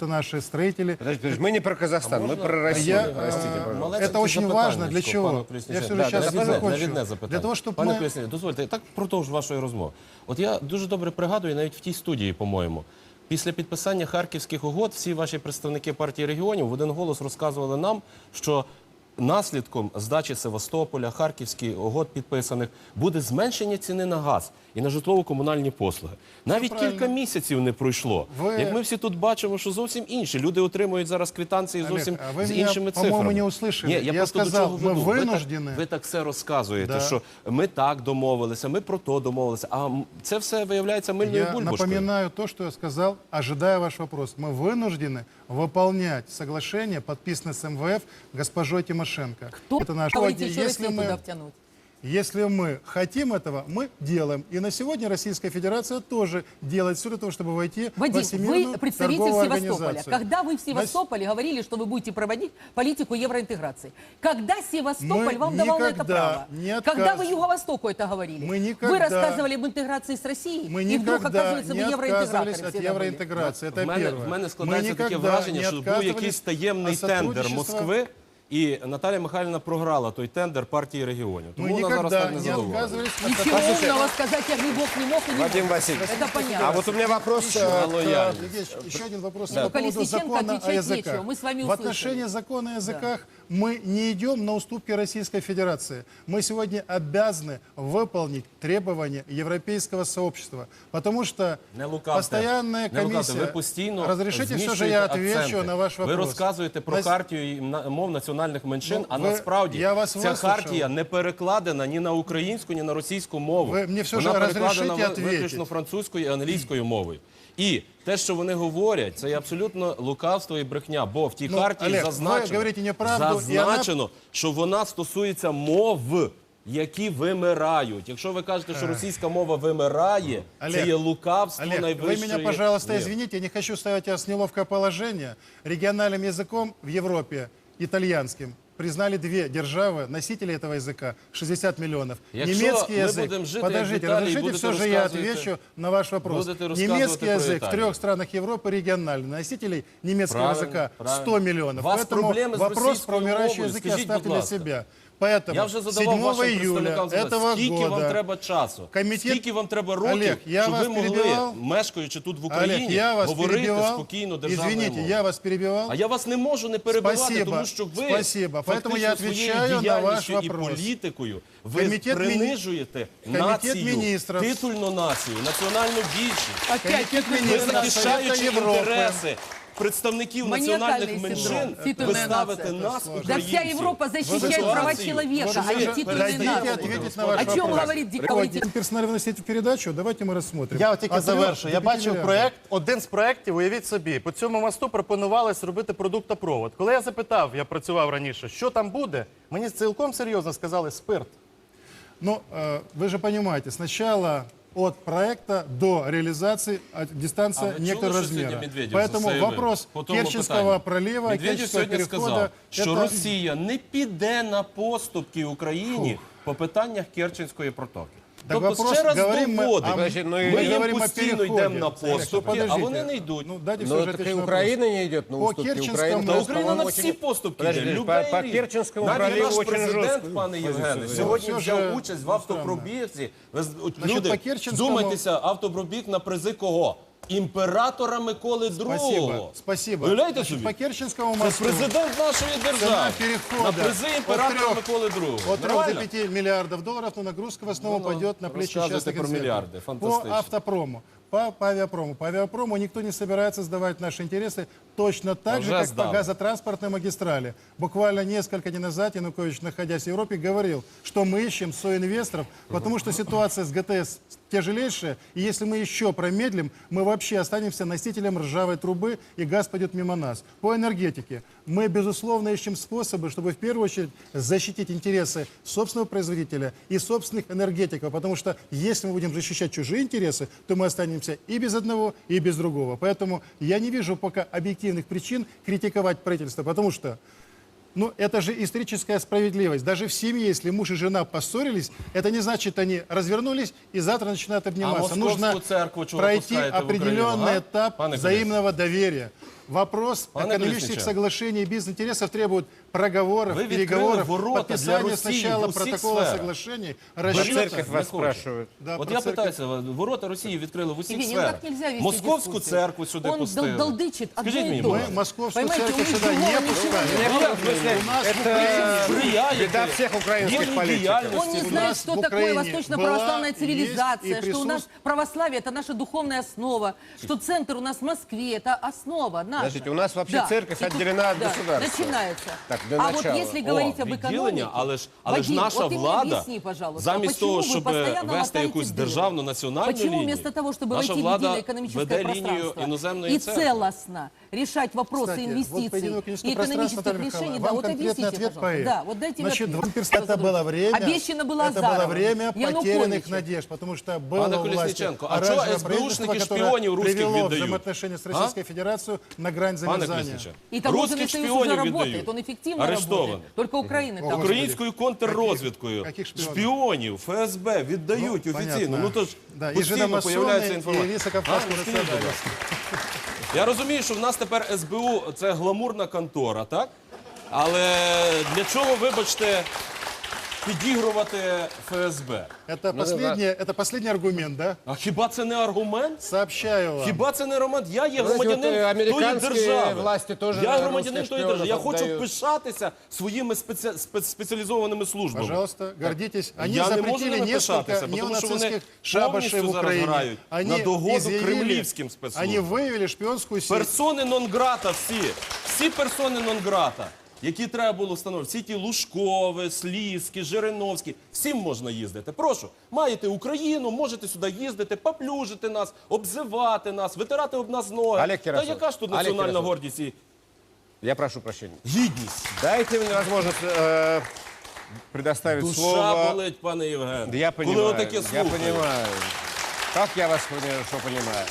это наши строители. Подождите, подождите, мы не про Казахстан, мы про Россию. Я, Простите, э, пожалуйста. Малесеньке Это очень запитання важно. Для пану чего? Колесніченку. Я все Да, сейчас навідне- закончу. навідне запитання. Для того, чтобы Пане мы... Колесніченко, дозвольте, так продовж вашої розмови. От я дуже добре пригадую, навіть в тій студії, по-моєму, після підписання харківських угод всі ваші представники партії регіонів в один голос розказували нам, що наслідком здачі Севастополя, харківських угод підписаних буде зменшення ціни на газ і на житлово-комунальні послуги. Навіть правильно. кілька місяців не пройшло. Ви- Як ми всі тут бачимо, що зовсім інші. Люди отримують зараз квитанції Олег, зовсім а ви з мене, іншими по-моєму, цифрами. не услышали. Ні, я, Я просто до сказав, чого ми веду. Ви так- винуждені. Ви так все розказуєте, Да. що ми так домовилися, ми про то домовилися. А м, це все виявляється мильною Я бульбашкою. напоминаю то, что я сказал, ожидая ваш вопрос. Мы вынуждены выполнять соглашение, подписанное с МВФ госпожой Тимошенко. Кто Это наш говорите, еще если мы, туда втянуть? если мы хотим этого, мы делаем. И на сегодня Российская Федерация тоже делает все для того, чтобы войти Вадим, во Всемирную вы представитель торговую Севастополя. организацию. Когда вы в Севастополе говорили, что вы будете проводить политику евроинтеграции? Когда Севастополь Мы вам давал это право? не отказ- Когда вы Юго-Востоку это говорили? Мы Вы никогда- рассказывали об интеграции с Россией? Мы и вдруг, оказывается, не вы евроинтеграторы отказывались от были. евроинтеграции. Это в мене, первое. в мене Мы складається таке никогда враження, не що був отказывались якийсь таємний от тендер. Москви, і Наталя Михайлівна програла той тендер партії регіонів. Мы Тому вона зараз никогда так не не задоволена. отказывались от Ничего Послушайте, умного сказать я не мог, не мог и не Вадим мог. Васильевич, Это понятно. а вот у меня вопрос Еще, э, э, к- лояльность. Евгений Ильич, еще один вопрос Да. по поводу Колесниченко закона о отвечать языках. нечего, мы с вами В услышали. отношении закона о языках мы не идем на уступки Российской Федерации. Мы сегодня обязаны выполнить требования европейского сообщества, потому что Не лукавте. постоянная Не лукавте. комиссия... Ви постійно Разрешите все же зміщуєте я отвечу акценти. на ваш вопрос. Ви розказуєте про На- хартію і на- мов національних меншин, Ну, а ви- насправді я вас ця вислухав. хартія не перекладена ні на українську, ні на російську мову. Ви мені все Вона ж перекладена розрішите ви- ответить? виключно французькою і англійською мовою. І те, що вони говорять, це є абсолютно лукавство і брехня, бо в тій Ну, хартії Олег, ви зазначено, говорите неправду, і вона- зазначено, що вона стосується мов, які вимирають. Якщо ви кажете, що російська мова вимирає, це Олег, є лукавство Олег, найвищої... вы меня, пожалуйста, Ні. извините, я не хочу ставить вас в неловкое положение. Региональным языком в Европе, итальянским, признали две державы, носители этого языка, 60 миллионов. Якщо Немецкий ми язык, будемо жити, як подождите, в Італії, разрешите, будете все же я розказувати- отвечу на ваш вопрос. будете розказувати Немецкий про язык в Італію. трех странах Европы региональный, носителей немецкого Правильно, языка 100 правильно. миллионов. У вас Поэтому проблемы с вопрос российской про умирающие мовою, языки скажите, оставьте будь для ласка. себя. Поэтому Я вже 7 задавав вашим июля представникам запитання, этого скільки года вам треба часу, комітет- скільки вам треба років, Олег, я щоб вас ви могли, перебивав? мешкаючи тут в Україні, Олег, я вас говорити перебивал. спокійно державною Извините, мовою. я вас перебивал. А я вас не можу не перебивати, Спасибо, тому що ви спасибо. Поэтому фактично я своєю отвечаю на ваш діяльністю і вопрос. політикою ви Комітет міні- принижуєте Комітет націю, міністрів. титульну націю, національну більшість. Опять Комитет Ви министров захищаючи Совета Европы. інтереси представників Маніакальний національних синдром. меншин, ви Титульна ставите нація. нас, сложно. Да українців. вся Европа защищает ситуацию. права человека, Вот а вы не же титульные подождите народы. ответить на ваш О чем вопрос. говорит Давайте говорите? персонально вносите в передачу, давайте мы рассмотрим. Я от тільки От трех завершу. до Я пяти бачив миллиардов. проект, один з проєктів, уявіть собі, по цьому мосту пропонували зробити продуктопровод. Коли я запитав, я працював раніше, що там буде, мені цілком серйозно сказали спирт. Ну, э, вы же понимаете, сначала от проекта до реализации а, дистанция А некоторого размера. Поэтому вопрос Керченского пролива, Медведєв Керченского сьогодні перехода, сказав, що это- Росія не піде на поступки Україні по питаннях Керченської протоки. Так тобто вопрос, ще раз говорим доводить, а Значить, ну, ми Ми їм говорим о постійно йдемо на ну, поступки, а подождите. вони не йдуть. Ну, дайте все Ну, же так отвечу и на Украина не идет на По уступки. Керченскому Украина, Та. Україна на всі поступки Подожди, йде. по- Любий по рік. Керченському Навіть проливу наш очень президент, жорстко пане Євгене, сьогодні Ну, взяв все участь в автопробігці. Ви з- от Значить, Люди, по Керченському- вдумайтеся, автопробіг на призи кого? Імператора Миколи II. Спасибо, спасибо. Уявляєте Значит, собі? по Керченскому Це мосту президент нашої держави. перехода На призи імператора от трьох- Миколи II. От 3 Нормально? до 5 миллиардов долларов, но нагрузка в основном Ну, ну, пойдет на плечи рассказывайте частных про инвесторов. миллиарды, По фантастично. автопрому, По, по авиапрому. По авиапрому никто не собирается сдавать наши интересы точно так Уже же, как сдал. по газотранспортной магистрали. Буквально несколько дней назад Янукович, находясь в Европе, говорил, что мы ищем соинвесторов, потому что ситуация с ГТС тяжелейшая, и если мы еще промедлим, мы вообще останемся носителем ржавой трубы, и газ пойдет мимо нас. По энергетике мы, безусловно, ищем способы, чтобы в первую очередь защитить интересы собственного производителя и собственных энергетиков, потому что если мы будем защищать чужие интересы, то мы останемся и без одного, и без другого. Поэтому я не вижу пока объективных причин критиковать правительство, потому что ну, это же историческая справедливость. Даже в семье, если муж и жена поссорились, это не значит, они развернулись и завтра начинают обниматься. московскую Нужно пройти определенный а? этап Пане взаимного доверия. Вопрос Пане экономических Колесниченко. соглашений и бизнес-интересов требует проговоров, Вы відкрили переговоров, ворота для подписания Росії сначала в усіх протокола сферах. соглашений, Про расчета. церковь вас не хочу. спрашивают. Да, От про я церковь. питаюся, ворота Росії відкрили в усіх Евгений, ну сферах. так нельзя вести Московську дискуссию. церкву сюди Он пустили. дол- долдычит одно Скажіть и мені, то будь Мы ласка. московскую Понимаете, церковь у них сюда другого не ничего пускаем. нет. Нет, в смысле, У нас в это Украине Сприяєте беда всех украинских вільній политиков. діяльності. Он не У знает, нас что в такое Украине восточно-православная была, цивилизация, есть и что у нас присутств- православие это наша духовная основа, что центр у нас в Москве, это основа наша. Подождите, у нас вообще церковь И тут- отделена от да, государства. Начинается. Так, для а начала. вот если говорить О, об відділення, экономике, але ж, але ж Вадим, наша вот ты мне влада, объясни, пожалуйста, замість почему того, вы щоб постоянно вести мотаете якусь дыры? державну національну Почему лінію, вместо того, чтобы наша войти в влада единое экономическое веде лінію пространство іноземної и церкви? целостно решать вопросы Кстати, вот по инвестиций единому и экономическому пространству, экономических Наталья решений, Михайловна, да, вам вот конкретный объясните, ответ по пожалуйста. этому. Да, вот дайте Значит, мне ответ. два- это было время, Обещано было это было Азаровым, время потерянных Януковичем. надежд, потому что было Пане у власти Колесниченко, а оранжевое чого правительство, СБУшники которое шпионів русских привело віддають? взаимоотношения с Российской Федерацией на грань Пане замерзания. Колесниченко, И таможенный русських союз уже шпіонів работает, віддають. он эффективно Арестованих. работает. Только Украины там. Господи. Українською контррозвідкою Каких шпіонів? шпіонів ФСБ віддають Ну, офіційно. понятно. Ну то ж Да, и постійно жидомасоны, появляється и інформація. високавказскую А, скажіть, будь национальность. ласка. Я розумію, що в нас тепер СБУ це гламурна контора, так? Але для чого, вибачте, підігрувати ФСБ? Это, последний, это последний аргумент, да? А хіба це не аргумент? Сообщаю вам. Хіба це не аргумент? Я є Знаєте, громадянин от, е, тої американські держави. власті теж я на громадянин русських тої держави. Я шпіонів хочу віддають. пишатися своїми спеці... спе- спеціалізованими службами. Пожалуйста, гордитесь. Они Я не можу запретили ними несколько пишатися, бо тому що вони неонацистских шабашей в повністю зараз Украине. грають Они на догоду изъявили- кремлівським спецслужбам. Они выявили шпионскую сеть. Персони нон-грата всі. Всі персони нон-грата, які треба було встановити. Всі ті Лужкови, Слізькі, Жириновські. Всім можна їздити. Прошу, маєте Україну, можете сюди їздити, поплюжити нас, обзивати нас, витирати об нас ноги. Олег Та яка ж тут Олег національна гордість і Я прошу прощения. гідність? Дайте мне возможность э, предоставить Душа слово. болить, пане Євген. Да я Коли понимаю. отаке я понимаю. Как я вас понимаю, что понимаю?